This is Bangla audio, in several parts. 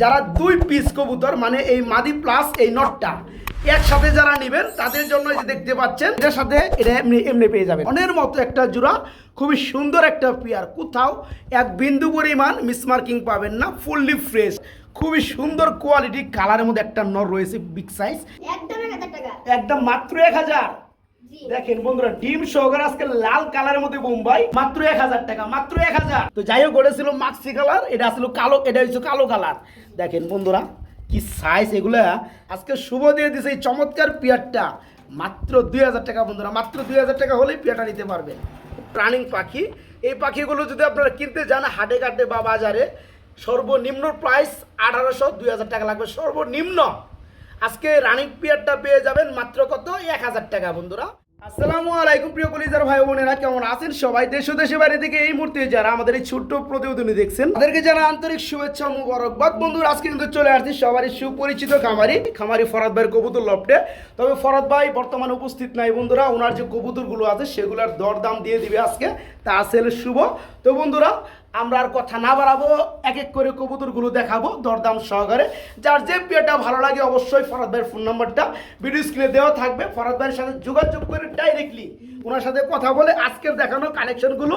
যারা দুই পিস কবুতর মানে এই মাদি প্লাস এই নটটা একসাথে যারা নেবেন তাদের জন্য যে দেখতে পাচ্ছেন এটার সাথে এটা এমনি এমনি পেয়ে যাবেন। মনের মতো একটা জোড়া খুবই সুন্দর একটা পেয়ার কোথাও এক বিন্দু পরিমাণ মিসমার্কিং পাবেন না ফুললি ফ্রেশ খুবই সুন্দর কোয়ালিটি কালারের মধ্যে একটা নর রয়েছে বিগ সাইজ একদম একদম মাত্র এক হাজার। দেখেন বন্ধুরা, ডিম সহকারে আজকে লাল কালারের মধ্যে বোম্বাই মাত্র এক হাজার টাকা, মাত্র এক হাজার। তো যাই হোক, ওটা ছিল মাক্সি কালার এটা আসলে কালো, এটা হচ্ছে কালো কালার দেখেন বন্ধুরা, কি সাইজ এগুলা। আজকে শুভ দিয়ে দিছে এই চমৎকার পিয়ারটা। মাত্র দুই হাজার টাকা বন্ধুরা, মাত্র দুই হাজার টাকা হলেই পিয়ারটা নিতে পারবেন। প্রাণিং পাখি। এই পাখিগুলো যদি আপনারা কিনতে যান হাটে ঘাটে বা বাজারে, সর্বনিম্ন প্রাইস আঠারোশো, দুই হাজার টাকা লাগবে, সর্বনিম্ন। আজকে রানিং পিয়ারটা পেয়ে যাবেন মাত্র কত? এক হাজার টাকা বন্ধুরা। আসসালামু আলাইকুম প্রিয় কলিজার ভাই বোনেরা, কেমন আছেন সবাই? দেশ দেশে বাইরে থেকে এই মুহূর্তে যারা আমাদের এই ছোট্ট প্রতিবেদনী দেখছেন, তাদেরকে যারা আন্তরিক শুভেচ্ছা মুবারকবাদ। বন্ধুরা, আজকে কিন্তু চলে আসছি সবারই সুপরিচিত খামারি খামারি ফরাদ ভাইয়ের কবুতর লফটে। তবে ফরাদ ভাই বর্তমানে উপস্থিত নাই বন্ধুরা, ওনার যে কবুতরগুলো আছে, সেগুলোর দরদাম দিয়ে দিবে আজকে। তা আসলে শুভ। তো বন্ধুরা আমরা আর কথা না বাড়াবো এক এক করে কবুতরগুলো দেখাবো দরদাম সহকারে। যার যে পেয়েটা ভালো লাগে অবশ্যই ফরাদ ভাইয়ের ফোন নাম্বারটা ভিডিও স্ক্রিনে দেওয়া থাকবে। ফরাদ ভাইয়ের সাথে যোগাযোগ করে ডাইরেক্টলি ওনার সাথে কথা বলে আজকের দেখানো কালেকশনগুলো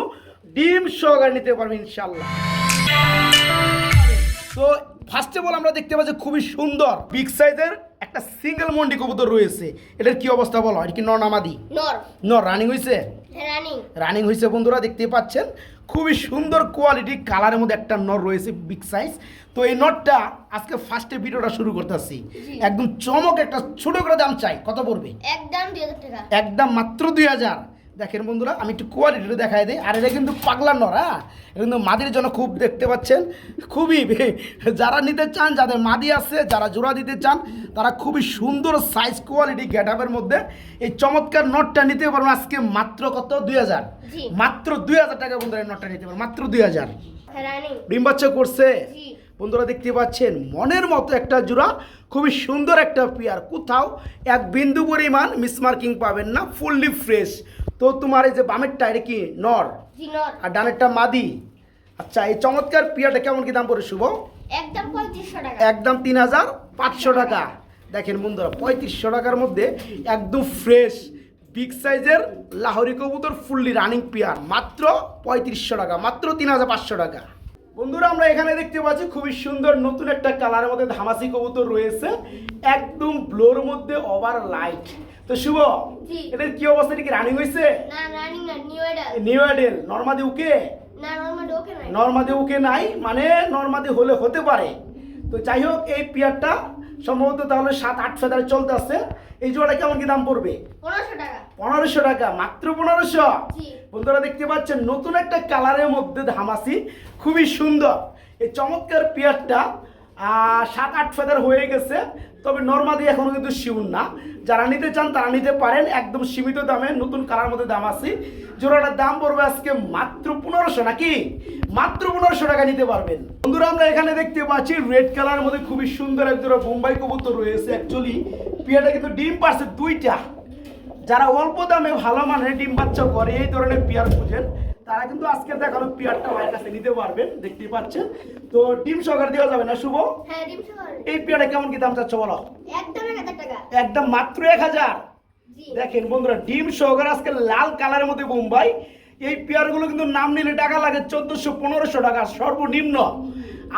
ডিম সহকারে নিতে পারবে ইনশাল্লাহ তো ফার্স্ট অফ অল আমরা দেখতে পাচ্ছি খুবই সুন্দর বিগ সাইজের একটা সিঙ্গেল মন্ডি কবুতর রয়েছে। এটার কি অবস্থা বলো? এটা কি নর নামাদি নর। নর রানিং হয়েছে হ্যাঁ রানিং রানিং হয়েছে বন্ধুরা দেখতে পাচ্ছেন। খুবই সুন্দর কোয়ালিটি কালারের মধ্যে একটা নর রয়েছে বিগ সাইজ তো এই নটটা আজকে ফার্স্টে ভিডিওটা শুরু করতেছি। একদম চমক একটা ছোট করে দাম চাই। কত পড়বে? একদম দুই হাজার টাকা। একদম মাত্র দুই হাজার। দেখেন বন্ধুরা আমি একটু কোয়ালিটিটা দেখাই দিই। আর এটা কিন্তু পাগলা নর হ্যাঁ? এটা কিন্তু মাদির জন্য খুব দেখতে পাচ্ছেন। খুবই যারা নিতে চান যাদের মাদি আছে যারা জোড়া দিতে চান তারা খুবই সুন্দর সাইজ কোয়ালিটি গেট মধ্যে এই চমৎকার নটটা নিতে পারবেন আজকে মাত্র কত? দুই হাজার। মাত্র দুই হাজার টাকা বন্ধুরা এই নটটা নিতে পারবেন মাত্র দুই হাজার। ডিম বাচ্চা করছে। বন্ধুরা দেখতে পাচ্ছেন মনের মতো একটা জোড়া খুবই সুন্দর একটা পেয়ার কোথাও এক বিন্দু পরিমাণ মিসমার্কিং পাবেন না ফুললি ফ্রেশ তো তোমার এই যে বামেরটা এটা কি? নর? আর ডানেরটা মাদি? আচ্ছা এই চমৎকার পেয়ারটা কেমন কি দাম পড়ে শুভ? একদম পঁয়ত্রিশশো টাকা। একদম তিন হাজার পাঁচশো টাকা। দেখেন বন্ধুরা পঁয়ত্রিশশো টাকার মধ্যে একদম ফ্রেশ বিগ সাইজের লাহোরি কবুতর ফুললি রানিং পেয়ার মাত্র পঁয়ত্রিশশো টাকা মাত্র তিন হাজার পাঁচশো টাকা। বন্ধুরা আমরা এখানে দেখতে পাচ্ছি খুবই সুন্দর নতুন একটা কালারের মধ্যে ধামাসি কবুতর রয়েছে একদম ব্লোর মধ্যে ওভার লাইট তো শুভ জি। এটার কি অবস্থা? এটা কি রানিং হয়েছে না রানিং না নিউ এডাল নিউ আইডেল নর্মাদি উকে? না ওকে নাই। নর্মাদি ওকে নাই মানে নর্মাদি হলে হতে পারে। তো যাই হোক এই পেয়ারটা সম্ভবত তাহলে সাত আট ফেদারে চলতে আসছে এই জোড়াটা কেমন কি দাম পড়বে? পনেরোশো টাকা। পনেরোশো টাকা মাত্র পনেরোশো? বন্ধুরা দেখতে পাচ্ছেন নতুন একটা কালারের মধ্যে ধামাসি খুবই সুন্দর। এই চমৎকার পেয়ারটা সাত আট ফেদার হয়ে গেছে তবে নর্মাদি এখনও কিন্তু শিউন না। যারা নিতে চান তারা নিতে পারেন। একদম সীমিত দামে নতুন কালার মধ্যে দাম আছে। জোড়াটার দাম পড়বে আজকে মাত্র পনেরোশো নাকি? মাত্র পনেরোশো টাকা নিতে পারবেন। বন্ধুরা, আমরা এখানে দেখতে পাচ্ছি রেড কালারের মধ্যে খুবই সুন্দর এক জোড়া বোম্বাই কবুতর রয়েছে অ্যাকচুয়ালি পেয়ারটা কিন্তু ডিম পারছে দুইটা। যারা অল্প দামে ভালো মানের ডিম বাচ্চা করে, এই ধরনের পেয়ার খুঁজেন। তারা কিন্তু আজকে দেখানো পেয়ারটা ভাইয়ের কাছে নিতে পারবেন দেখতেই পাচ্ছেন। তো ডিম সহকার দেওয়া যাবে না শুভ? হ্যাঁ এই পেয়ারটা কেমন কি দাম চাচ্ছ বলো? একদম মাত্র এক হাজার? দেখেন বন্ধুরা ডিম সহকারে আজকে লাল কালারের মধ্যে বোম্বাই। এই পেয়ারগুলো কিন্তু নাম নিলে টাকা লাগে চোদ্দশো পনেরোশো টাকা সর্বনিম্ন।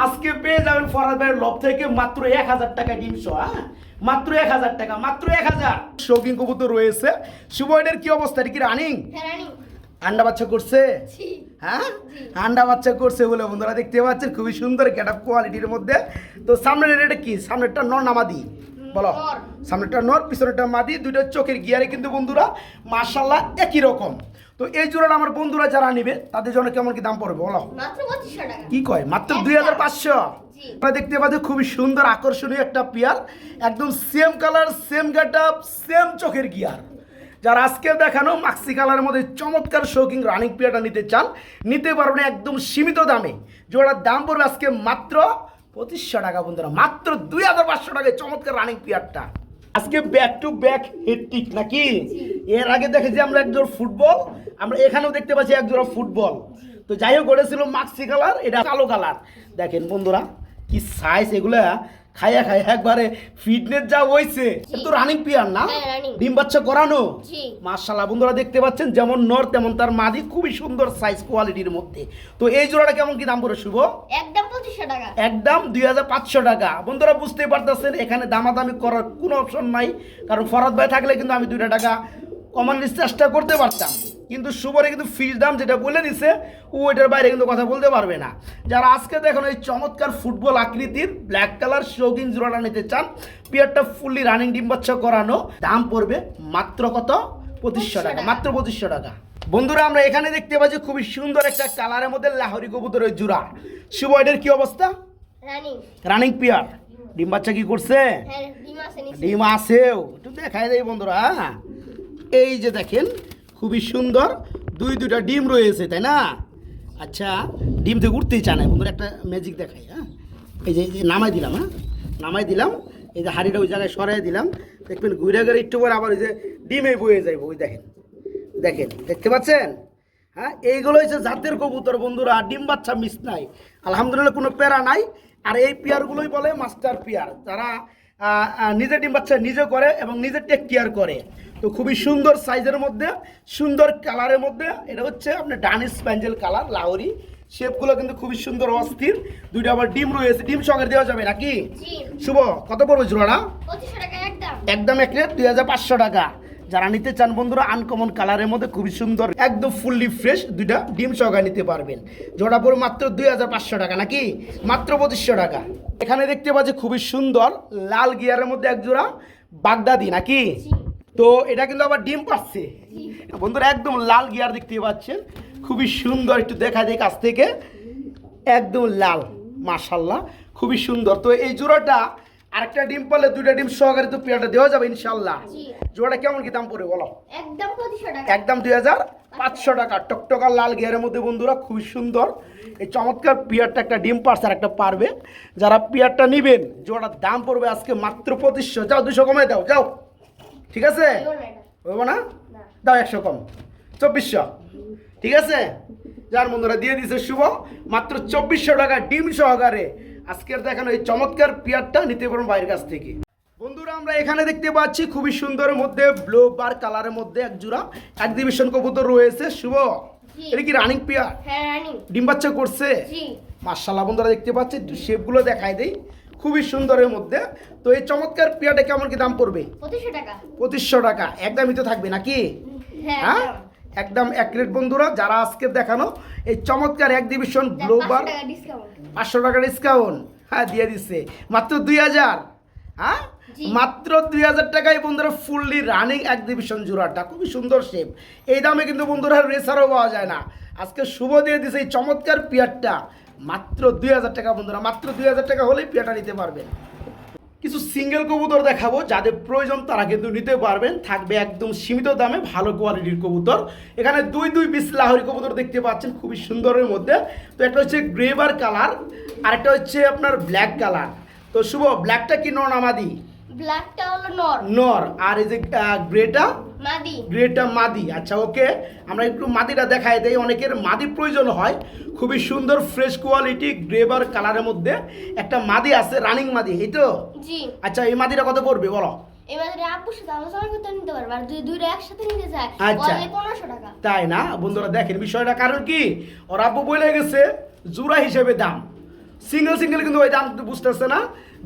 আজকে পেয়ে যাবেন ফরাদ ভাইয়ের লব থেকে মাত্র এক হাজার টাকা ডিম সহ হ্যাঁ? মাত্র এক হাজার টাকা মাত্র এক হাজার। শৌখিন কবুতর রয়েছে। শুভ এটার কি অবস্থা? এটা কি রানিং? হ্যাঁ রানিং। আন্ডা বাচ্চা করছে? হ্যাঁ? আন্ডা বাচ্চা করছে বলে বন্ধুরা দেখতে পাচ্ছেন খুবই সুন্দর গেট আপ কোয়ালিটির মধ্যে। তো সামনের এটা কি? সামনেরটা নর নামাদি বলো। নর। সামনেরটা নর পিছনেরটা মাদি দুইটা চোখের গিয়ারে কিন্তু বন্ধুরা মার্শাল্লাহ একই রকম। তো এই জোড়াটা আমার বন্ধুরা যারা নিবে তাদের জন্য কেমন কি দাম পড়বে বলো? কি কয়? মাত্র দুই হাজার পাঁচশো? আপনারা দেখতে পাচ্ছেন খুবই সুন্দর আকর্ষণীয় একটা পেয়ার একদম same colour same get up same চোখের গিয়ার। যারা আজকে দেখানো মাক্সি কালারের মধ্যে চমৎকার শৌকিং রানিং পেয়ারটা নিতে চান নিতে পারবেন একদম সীমিত দামে। জোড়ার দাম পড়বে আজকে মাত্র পঁচিশশো টাকা বন্ধুরা মাত্র দুই হাজার পাঁচশো টাকায় চমৎকার রানিং পেয়ারটা আজকে ব্যাক টু ব্যাক হেডটিক নাকি? এর আগে দেখেছি আমরা একজোড় ফুটবল আমরা এখানেও দেখতে পাচ্ছি একজোড়া ফুটবল তো যাই হোক ওটা ছিল মাক্সি কালার এটা কালো কালার দেখেন বন্ধুরা কি সাইজ এগুলা। খাইয়া খাইয়া একবারে ফিটনেস যা হইছে। তো রানিং পিয়ার না? হ্যাঁ, ডিম বাচ্চা করানো? মার্শাল্লাহ বন্ধুরা দেখতে পাচ্ছেন যেমন নর তেমন তার মাদি খুবই সুন্দর সাইজ কোয়ালিটির মধ্যে। তো এই জোড়াটা কেমন কি দাম পড়ে শুভ? একদম পঁচিশশো টাকা। একদম দুই হাজার পাঁচশো টাকা। বন্ধুরা বুঝতেই পারতেছেন এখানে দামাদামি করার কোনো অপশন নাই। কারণ ফরাদ ভাই থাকলে কিন্তু আমি দুইটা টাকা কমানোর চেষ্টা করতে পারতাম। কিন্তু সুবরে কিন্তু ফিস দাম যেটা বলে দিছে ও এটার বাইরে কিন্তু কথা বলতে পারবে না। যারা আজকে দেখুন এই চমৎকার ফুটবল আকৃতির ব্ল্যাক কালার শৌখিন জোড়াটা নিতে চান পিয়ারটা ফুললি রানিং ডিম বাচ্চা করানো দাম পড়বে মাত্র কত? পঁচিশশো টাকা মাত্র পঁচিশশো টাকা। বন্ধুরা আমরা এখানে দেখতে পাচ্ছি খুবই সুন্দর একটা কালারের মধ্যে লাহরি কবুতরের জোড়া। শুভ এটার কি অবস্থা? Running pair. ডিম বাচ্চা কি করছে? হ্যাঁ ডিম আছেও। একটু দেখাই দেয় বন্ধুরা হ্যাঁ? এই যে দেখেন খুবই সুন্দর। দুই দুইটা ডিম রয়েছে, তাই না? আচ্ছা ডিম থেকে উঠতেই চায় না। বন্ধুরা, একটা ম্যাজিক দেখাই হ্যাঁ? এই যে এই যে নামাই দিলাম হ্যাঁ? নামাই দিলাম, এই যে হাড়িটা ওই জায়গায় সরাই দিলাম। দেখবেন ঘুরে ঘুরে একটু পরে আবার ওই যে ডিমে বয়ে যাইব, ওই দেখেন। দেখেন, দেখতে পাচ্ছেন? হ্যাঁ এইগুলো হচ্ছে জাতের কবুতর বন্ধুরা ডিম বাচ্চা মিস নাই। আলহামদুলিল্লাহ কোনো প্যারা নাই। আর এই পেয়ারগুলোই বলে মাস্টার পেয়ার। যারা নিজে ডিম বাচ্চা নিজে করে এবং নিজে টেক কেয়ার করে। তো খুবই সুন্দর সাইজের মধ্যে সুন্দর কালারের মধ্যে এটা হচ্ছে আপনার ডানিস প্যাঞ্জেল কালার লাহরি। শেপগুলো কিন্তু খুবই সুন্দর অস্থির। দুইটা আবার ডিম রয়েছে ডিম সঙ্গে দেওয়া যাবে নাকি? শুভ কত পড়বে জোড়াটা একদম। একদম এক প্লেট দুই হাজার পাঁচশো টাকা। যারা নিতে চান বন্ধুরা আনকমন কালারের মধ্যে খুবই সুন্দর একদম ফুললি ফ্রেশ দুইটা ডিম সহকারে নিতে পারবেন। জোড়া পড়ে মাত্র দুই হাজার পাঁচশো টাকা নাকি? মাত্র পঁচিশশো টাকা। এখানে দেখতে পাচ্ছি খুবই সুন্দর লাল গিয়ারের মধ্যে এক জোড়া বাগদাদি নাকি? তো এটা কিন্তু আবার ডিম পাচ্ছে। বন্ধুরা একদম লাল গিয়ার দেখতে পাচ্ছেন। খুবই সুন্দর একটু দেখা যায় কাছ থেকে। একদম লাল মাশাল্লাহ খুবই সুন্দর। তো এই জোড়াটা আরেকটা ডিম পারলে দুইটা ডিম সহকারে তো পেয়ারটা দেওয়া যাবে ইনশাল্লাহ। জি। জোড়াটা কেমন কি দাম পড়বে বলো? একদম পঁচিশশো টাকা। একদম দুই হাজার পাঁচশো টাকা। টকটকা লাল গিয়ারের মধ্যে বন্ধুরা খুবই সুন্দর। এই চমৎকার পিয়ারটা একটা ডিম পারছে আর একটা পারবে। যারা পিয়ারটা নিবেন জোড়ার দাম পড়বে আজকে মাত্র পঁচিশশো। যাও দুশো কমায় দাও যাও। ঠিক আছে? হইব না। দাও একশো কম। চব্বিশশো। ঠিক আছে? যার বন্ধুরা দিয়ে দিছে শুভ মাত্র চব্বিশশো টাকা ডিম সহকারে আজকের দেখানো এই চমৎকার পিয়ারটা নিতে পারবেন বাইরের কাছ থেকে। বন্ধুরা আমরা এখানে দেখতে পাচ্ছি খুবই সুন্দরের মধ্যে ব্লু বার কালারের মধ্যে এক জোড়া এক্সিবিশন কবুতর রয়েছে। শুভ? এটা কি রানিং পিয়ার? হ্যাঁ রানিং ডিম বাচ্চা করছে? জি। মার্শাল্লাহ বন্ধুরা দেখতে পাচ্ছি একটু শেপগুলো দেখাই দেই। খুবই সুন্দরের মধ্যে। তো এই চমৎকার পিয়ারটা কেমন কি দাম পড়বে? পঁচিশশো টাকা। পঁচিশশো টাকা একদমই তো থাকবে নাকি? হ্যাঁ হ্যাঁ? একদম। অ্যাকুরেট বন্ধুরা যারা আজকে দেখানো এই চমৎকার পাঁচশো টাকা ডিসকাউন্ট পাঁচশো টাকা ডিসকাউন্ট হ্যাঁ দিয়ে দিচ্ছে মাত্র দুই হাজার। হ্যাঁ? মাত্র দুই হাজার টাকায় বন্ধুরা ফুললি রানিং এক্সিবিশন জোড়াটা। খুবই সুন্দর শেপ এই দামে কিন্তু বন্ধুরা রেসারও পাওয়া যায় না। আজকে শুভ দিয়ে দিছে এই চমৎকার পিয়ারটা। মাত্র দুই হাজার টাকা বন্ধুরা মাত্র দুই হাজার টাকা হলেই পিয়ারটা নিতে পারবেন। কিছু সিঙ্গেল কবুতর দেখাবো যাদের প্রয়োজন তারা কিন্তু নিতে পারবেন থাকবে একদম সীমিত দামে ভালো কোয়ালিটির কবুতর। এখানে দুই দুই পিস লাহরি কবুতর দেখতে পাচ্ছেন খুবই সুন্দরের মধ্যে। তো একটা হচ্ছে গ্রেভার কালার আর একটা হচ্ছে আপনার ব্ল্যাক কালার তো শুভ ব্ল্যাকটা কি নন আমাদি ব্ল্যাকটা হলো নর। নর আর এই যে গ্রেটা মাদি। গ্রেটা মাদি। আচ্ছা ওকে আমরা একটু মাদিটা দেই। অনেকের মাদি প্রয়োজন হয়। খুবই সুন্দর ফ্রেশ কোয়ালিটি গ্রেভার কালারের মধ্যে একটা মাদি আছে রানিং মাদি। এই তো? জি। আচ্ছা এই মাদিটা কত পড়বে বলো? আচ্ছা। তাই না? বন্ধুরা দেখেন বিষয়টা কারণ কি? ওর আব্বু বলে গেছে জোড়া হিসেবে দাম। সিঙ্গেল সিঙ্গেল কিন্তু ওই দাম বুঝতেছে না।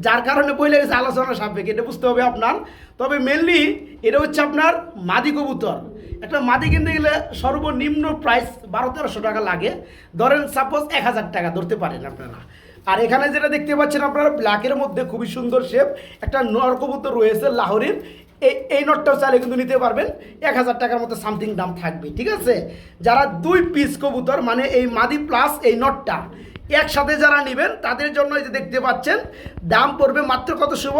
যার কারণে বলে গেছে আলোচনা সাপেক এটা বুঝতে হবে আপনার। তবে মেনলি এটা হচ্ছে আপনার মাদি কবুতর। একটা মাদি কিনতে গেলে সর্বনিম্ন প্রাইস বারো তেরোশো টাকা লাগে। ধরেন সাপোজ এক হাজার টাকা, ধরতে পারেন আপনারা। আর এখানে যেটা দেখতে পাচ্ছেন আপনারা ব্ল্যাকের মধ্যে খুবই সুন্দর শেপ একটা নর কবুতর রয়েছে লাহোরের। এই এই নটটাও চাইলে কিন্তু নিতে পারবেন। এক হাজার টাকার মতো সামথিং দাম থাকবে, ঠিক আছে? যারা দুই পিস কবুতর মানে এই মাদি প্লাস এই নটটা একসাথে যারা নেবেন তাদের জন্য এই যে দেখতে পাচ্ছেন দাম পড়বে মাত্র কত শুভ?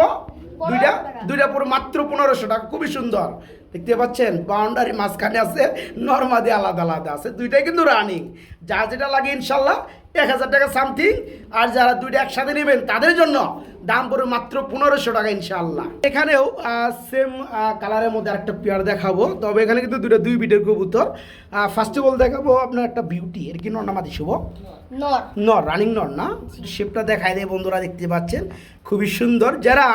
দুইটা। দুইটা পড়বে মাত্র পনেরোশো টাকা খুবই সুন্দর। দেখতে পাচ্ছেন বাউন্ডারি মাঝখানে আছে নর্মাদি আলাদা আলাদা আছে দুইটাই কিন্তু রানিং যা যেটা লাগে ইনশাল্লাহ এক হাজার টাকা সামথিং আর যারা দুইটা একসাথে নেবেন তাদের জন্য দাম পড়বে মাত্র পনেরোশো টাকা ইনশাল্লাহ এখানেও সেম কালারের মধ্যে একটা পেয়ার দেখাবো। তবে এখানে কিন্তু দুটো দুই বিটের কবুতর। ফার্স্ট অফ অল দেখাবো আপনার একটা বিউটি এর কি নর্নামাদি শুভ? নর। নর রানিং নর না? শেপটা দেখায় দেয় বন্ধুরা দেখতে পাচ্ছেন। খুবই সুন্দর। যারা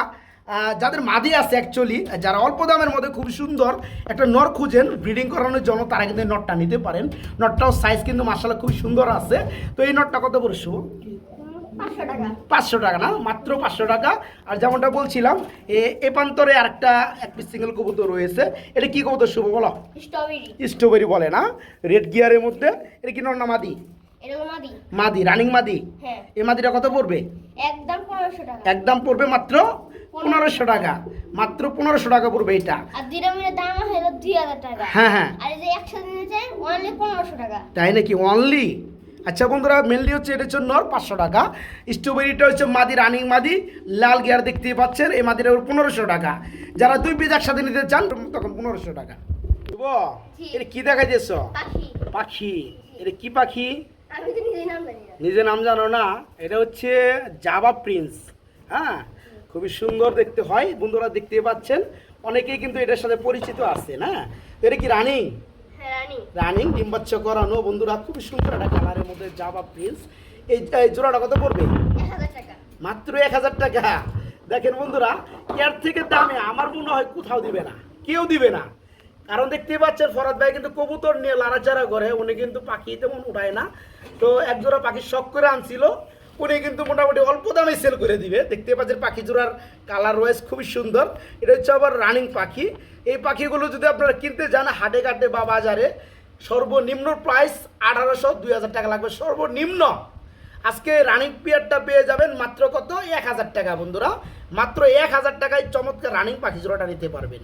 যাদের মাদি আছে অ্যাকচুয়ালি যারা অল্প দামের মধ্যে খুব সুন্দর একটা নর খুঁজেন ব্রিডিং করানোর জন্য তারা কিন্তু নটটা নিতে পারেন। নটটাও সাইজ কিন্তু মার্শাল খুব সুন্দর আছে। তো এই নটটা কত শুভ? পাঁচশো টাকা। না? মাত্র পাঁচশো টাকা। আর যেমনটা বলছিলাম এ এ প্রান্তরে আরেকটা এক পিস সিঙ্গেল কবুতর রয়েছে। এটা কি কবুতর শুভ বলো? স্ট্রবেরি বলে না? রেড গিয়ারের মধ্যে। এটা কি নর না মাদি? মাদি। রানিং মাদি? হ্যাঁ। এই মাদিটা কত পড়বে? একদম পনেরোশো টাকা। একদম পড়বে মাত্র পনেরোশো টাকা। মাত্র পনেরোশো টাকা পড়বে এটা। আর দিরামিনের দাম হলো দুই হাজার টাকা। হ্যাঁ হ্যাঁ। আর যে একসাথে নিতে চাই অনলি পনেরোশো টাকা। তাই নাকি? অনলি আচ্ছা বন্ধুরা মেনলি হচ্ছে এটা হচ্ছে নর পাঁচশো টাকা। স্ট্রবেরিটা হচ্ছে মাদি রানিং মাদি লাল গিয়ার দেখতেই পাচ্ছেন এই মাদিটা পনেরোশো টাকা। যারা দুই পিস একসাথে নিতে চান তখন পনেরোশো টাকা। এটা কি দেখা যাচ্ছ পাখি। এটা কি পাখি? নিজে নাম জানো না। এটা হচ্ছে জাবা প্রিন্স হ্যাঁ? খুবই সুন্দর দেখতে হয় বন্ধুরা দেখতে পাচ্ছেন। অনেকেই কিন্তু এটার সাথে পরিচিত আছে না? এটা কি রানিং রানী। রানিং ডিম্বাচ্ছ করানো। বন্ধুরা খুবই সুন্দর একটা কালারের মধ্যে জাভা প্রিন্স এই জোড়াটা কত পড়বে? মাত্র এক হাজার টাকা। দেখেন বন্ধুরা এর থেকে দামে আমার মনে হয় কোথাও দিবে না। কেউ দিবে না। কারণ দেখতে পাচ্ছেন ফরাদ ভাই কিন্তু কবুতর নিয়ে লাড়াচাড়া করে। উনি কিন্তু পাখি তেমন উঠায় না। তো এক জোড়া পাখি শখ করে আনছিল। উনি কিন্তু মোটামুটি অল্প দামে সেল করে দিবে। দেখতে পাচ্ছেন পাখি জোড়ার কালার ওয়াইজ খুবই সুন্দর। এটা হচ্ছে আবার রানিং পাখি। এই পাখিগুলো যদি আপনারা কিনতে যান হাটে ঘাটে বা বাজারে, সর্বনিম্ন প্রাইস আঠারোশো, দুই হাজার টাকা লাগবে। সর্বনিম্ন। আজকে রানিং পিয়ারটা পেয়ে যাবেন মাত্র কত? এক হাজার টাকা বন্ধুরা। মাত্র এক হাজার টাকায় চমৎকার রানিং পাখি জোড়াটা নিতে পারবেন।